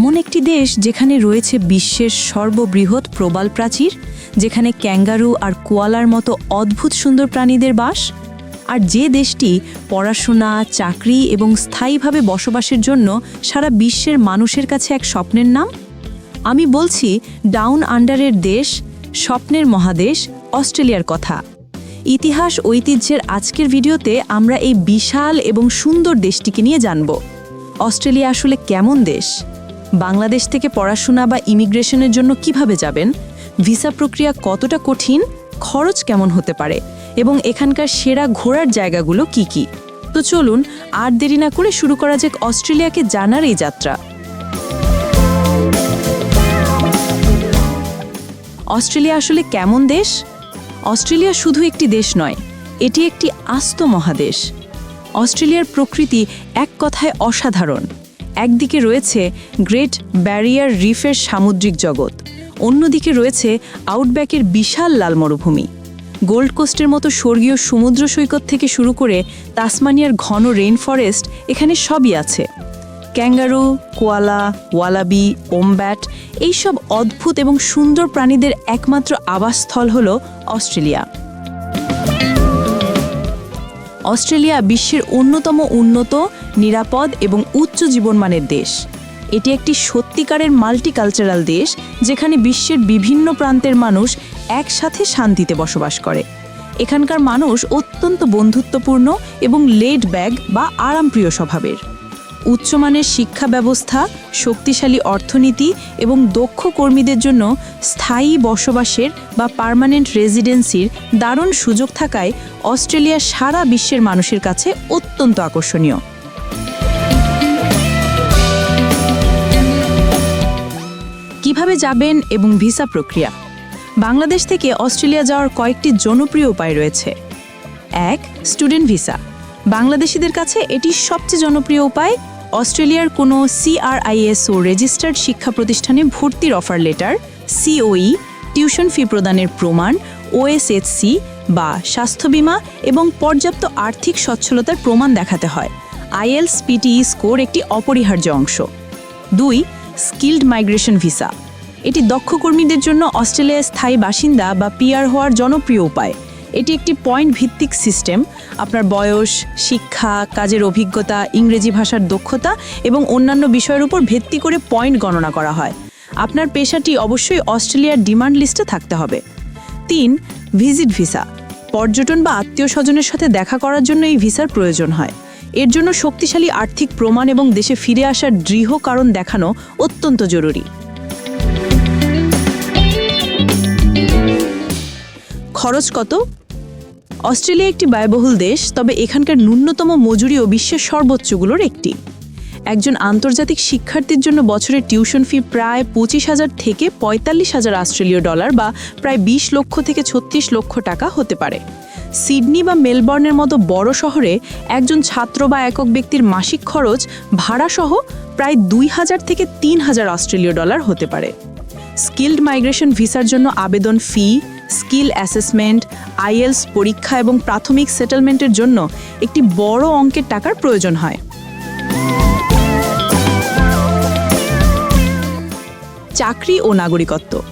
এমন একটি দেশ যেখানে রয়েছে বিশ্বের সর্ববৃহৎ প্রবাল প্রাচীর, যেখানে ক্যাঙ্গারু আর কোয়ালার মতো অদ্ভুত সুন্দর প্রাণীদের বাস, আর যে দেশটি পড়াশোনা, চাকরি এবং স্থায়ীভাবে বসবাসের জন্য সারা বিশ্বের মানুষের কাছে এক স্বপ্নের নাম? আমি বলছি ডাউন আন্ডারের দেশ, স্বপ্নের মহাদেশ, অস্ট্রেলিয়ার কথা। ইতিহাস ঐতিহ্যের আজকের ভিডিওতে আমরা এই বিশাল এবং সুন্দর দেশটিকে নিয়ে জানব। অস্ট্রেলিয়া আসলে কেমন দেশ? বাংলাদেশ থেকে পড়াশোনা বা ইমিগ্রেশনের জন্য কীভাবে যাবেন? ভিসা প্রক্রিয়া কতটা কঠিন? খরচ কেমন হতে পারে? এবং এখানকার সেরা ঘোরার জায়গাগুলো কি কি? তো চলুন আর দেরি না করে শুরু করা যাক অস্ট্রেলিয়াকে জানার এই যাত্রা। অস্ট্রেলিয়া আসলে কেমন দেশ? অস্ট্রেলিয়া শুধু একটি দেশ নয়, এটি একটি আস্ত মহাদেশ। অস্ট্রেলিয়ার প্রকৃতি এক কথায় অসাধারণ। একদিকে রয়েছে গ্রেট ব্যারিয়ার রিফের সামুদ্রিক জগৎ, অন্যদিকে রয়েছে আউটব্যাকের বিশাল লাল মরুভূমি। গোল্ড কোস্টের মতো স্বর্গীয় সমুদ্র সৈকত থেকে শুরু করে তাসমানিয়ার ঘন রেইন ফরেস্ট এখানে সবই আছে। ক্যাঙ্গারু, কোয়ালা, ওয়ালাবি, ওমব্যাট এইসব অদ্ভুত এবং সুন্দর প্রাণীদের একমাত্র আবাসস্থল হল অস্ট্রেলিয়া। অস্ট্রেলিয়া বিশ্বের অন্যতম উন্নত, নিরাপদ এবং উচ্চ জীবনমানের দেশ। এটি একটি সত্যিকারের মাল্টিকালচারাল দেশ, যেখানে বিশ্বের বিভিন্ন প্রান্তের মানুষ একসাথে শান্তিতে বসবাস করে। এখানকার মানুষ অত্যন্ত বন্ধুত্বপূর্ণ এবং লেড ব্যাগ বা আরামপ্রিয় স্বভাবের। উচ্চমানের শিক্ষা ব্যবস্থা, শক্তিশালী অর্থনীতি এবং দক্ষ কর্মীদের জন্য স্থায়ী বসবাসের বা পার্মানেন্ট রেজিডেন্সির দারুণ সুযোগ থাকায় অস্ট্রেলিয়া সারা বিশ্বের মানুষের কাছে অত্যন্ত আকর্ষণীয়। কীভাবে যাবেন এবং ভিসা প্রক্রিয়া? বাংলাদেশ থেকে অস্ট্রেলিয়া যাওয়ার কয়েকটি জনপ্রিয় উপায় রয়েছে। এক, স্টুডেন্ট ভিসা। বাংলাদেশিদের কাছে এটি সবচেয়ে জনপ্রিয় উপায়। অস্ট্রেলিয়ার কোনো সিআরআইএসও রেজিস্টার্ড শিক্ষা প্রতিষ্ঠানে ভর্তির offer letter COE tuition fee প্রদানের প্রমাণ ওএসএসসি বা স্বাস্থ্য বীমা এবং পর্যাপ্ত আর্থিক সচ্ছলতার প্রমাণ দেখাতে হয়। আইএলস পিটিই স্কোর একটি অপরিহার্য অংশ। দুই, স্কিল্ড মাইগ্রেশন ভিসা। এটি দক্ষ কর্মীদের জন্য অস্ট্রেলিয়ায় স্থায়ী বাসিন্দা বা পিআর হওয়ার জনপ্রিয় উপায়। এটি একটি পয়েন্ট ভিত্তিক সিস্টেম আপনার বয়স, শিক্ষা, কাজের অভিজ্ঞতা, ইংরেজি ভাষার দক্ষতা এবং অন্যান্য বিষয়ের উপর ভিত্তি করে পয়েন্ট গণনা করা হয়। আপনার পেশাটি অবশ্যই অস্ট্রেলিয়ার ডিমান্ড লিস্টে থাকতে হবে। তিন ভিজিট ভিসা পর্যটন বা আত্মীয় স্বজনের সাথে দেখা করার জন্য এই ভিসার প্রয়োজন হয়। এর জন্য শক্তিশালী আর্থিক প্রমাণ এবং দেশে ফিরে আসার দৃঢ় কারণ দেখানো অত্যন্ত জরুরি। খরচ কত? অস্ট্রেলিয়া একটি ব্যয়বহুল দেশ, তবে এখানকার ন্যূনতম মজুরিও বিশ্বের সর্বোচ্চগুলোর একটি। একজন আন্তর্জাতিক শিক্ষার্থীর জন্য বছরের টিউশন ফি প্রায় পঁচিশ হাজার থেকে পঁয়তাল্লিশ হাজার অস্ট্রেলীয় ডলার বা প্রায় বিশ লক্ষ থেকে ছত্রিশ লক্ষ টাকা হতে পারে। সিডনি বা মেলবর্নের মতো বড় শহরে একজন ছাত্র বা একক ব্যক্তির মাসিক খরচ ভাড়াসহ প্রায় দুই হাজার থেকে তিন হাজার অস্ট্রেলীয় ডলার হতে পারে। স্কিল্ড মাইগ্রেশন ভিসার জন্য আবেদন ফি স্কিল অ্যাসেসমেন্ট, আইএলস পরীক্ষা এবং প্রাথমিক সেটেলমেন্টের জন্য একটি বড় অঙ্কের টাকার প্রয়োজন হয়। চাকরি ও নাগরিকত্ব।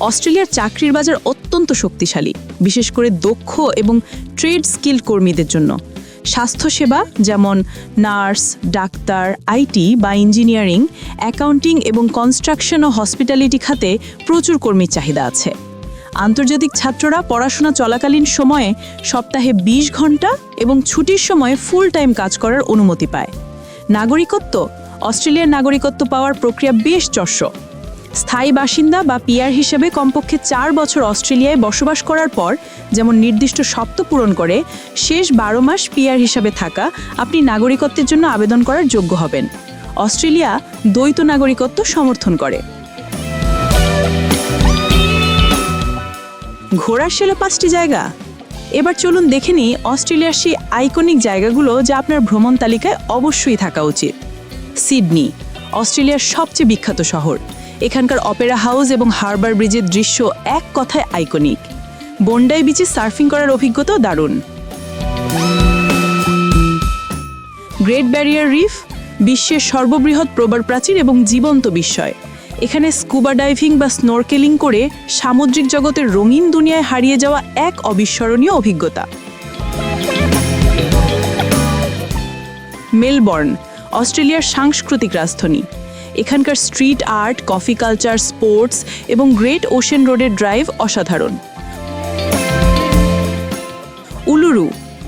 অস্ট্রেলিয়ার চাকরির বাজার অত্যন্ত শক্তিশালী, বিশেষ করে দক্ষ এবং ট্রেড স্কিল কর্মীদের জন্য। স্বাস্থ্যসেবা যেমন নার্স, ডাক্তার, আইটি বা ইঞ্জিনিয়ারিং, অ্যাকাউন্টিং এবং কনস্ট্রাকশন ও হসপিটালিটি খাতে প্রচুর কর্মীর চাহিদা আছে। আন্তর্জাতিক ছাত্ররা পড়াশোনা চলাকালীন সময়ে সপ্তাহে ২০ ঘণ্টা এবং ছুটির সময়ে ফুল টাইম কাজ করার অনুমতি পায়। নাগরিকত্ব, অস্ট্রেলিয়ার নাগরিকত্ব পাওয়ার প্রক্রিয়া বেশ চর্ষ স্থায়ী বাসিন্দা বা পিয়ার হিসেবে কমপক্ষে চার বছর অস্ট্রেলিয়ায় বসবাস করার পর যেমন নির্দিষ্ট শর্ত পূরণ করে, শেষ বারো মাস পিয়ার হিসাবে থাকা আপনি নাগরিকত্বের জন্য আবেদন করার যোগ্য হবেন। অস্ট্রেলিয়া দ্বৈত নাগরিকত্ব সমর্থন করে। ঘোরার সেরা পাঁচটি জায়গা। এবার চলুন দেখে নিই অস্ট্রেলিয়ার সেই আইকনিক জায়গাগুলো যা আপনার ভ্রমণ তালিকায় অবশ্যই থাকা উচিত। সিডনি, অস্ট্রেলিয়ার সবচেয়ে বিখ্যাত শহর। এখানকার অপেরা হাউস এবং হারবার ব্রিজের দৃশ্য এক কথায় আইকনিক। বন্ডাই বিচে সার্ফিং করার অভিজ্ঞতাও দারুণ। গ্রেট ব্যারিয়ার রিফ, বিশ্বের সর্ববৃহৎ প্রবার প্রাচীর এবং জীবন্ত বিস্ময়। এখানে স্কুবা ডাইভিং বা স্নোরকেলিং করে সামুদ্রিক জগতের রঙিন দুনিয়ায় হারিয়ে যাওয়া এক অবিস্মরণীয় অভিজ্ঞতা। মেলবর্ন, অস্ট্রেলিয়ার সাংস্কৃতিক রাজধানী। এখানকার street art, coffee culture, sports এবং গ্রেট ওশেন রোডের ড্রাইভ অসাধারণ। উলুরু,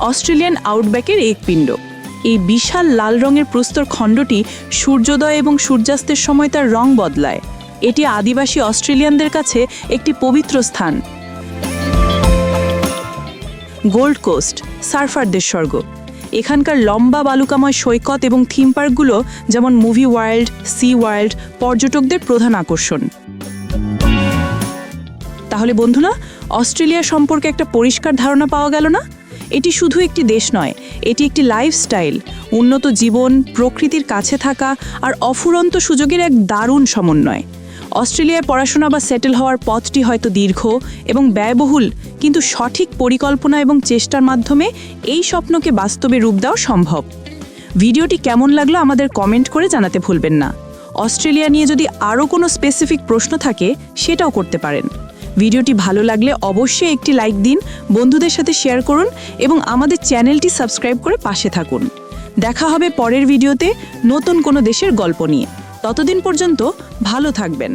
অস্ট্রেলিয়ান আউটব্যাকের এক পিণ্ড এই বিশাল লাল রঙের প্রস্তর খণ্ডটি সূর্যোদয় এবং সূর্যাস্তের সময় তার রং বদলায়। এটি আদিবাসী অস্ট্রেলিয়ানদের কাছে একটি পবিত্র স্থান। গোল্ড কোস্ট, সার্ফারদের স্বর্গ। এখানকার লম্বা বালুকাময় সৈকত এবং থিম পার্কগুলো যেমন মুভি ওয়ার্ল্ড, সি ওয়ার্ল্ড, পর্যটকদের প্রধান আকর্ষণ। তাহলে বন্ধুরা, অস্ট্রেলিয়া সম্পর্কে একটা পরিষ্কার ধারণা পাওয়া গেল না? এটি শুধু একটি দেশ নয় এটি একটি লাইফস্টাইল উন্নত জীবন, প্রকৃতির কাছে থাকা আর অফুরন্ত সুযোগের এক দারুণ সমন্বয়। অস্ট্রেলিয়ায় পড়াশোনা বা সেটেল হওয়ার পথটি হয়তো দীর্ঘ এবং ব্যয়বহুল, কিন্তু সঠিক পরিকল্পনা এবং চেষ্টার মাধ্যমে এই স্বপ্নকে বাস্তবে রূপ দেওয়া সম্ভব। ভিডিওটি কেমন লাগল আমাদের কমেন্ট করে জানাতে ভুলবেন না। অস্ট্রেলিয়া নিয়ে যদি আরও কোনো স্পেসিফিক প্রশ্ন থাকে, সেটাও করতে পারেন। ভিডিওটি ভালো লাগলে অবশ্যই একটি লাইক দিন, বন্ধুদের সাথে শেয়ার করুন এবং আমাদের চ্যানেলটি সাবস্ক্রাইব করে পাশে থাকুন। দেখা হবে পরের ভিডিওতে নতুন কোনো দেশের গল্প নিয়ে। ততদিন পর্যন্ত ভালো থাকবেন।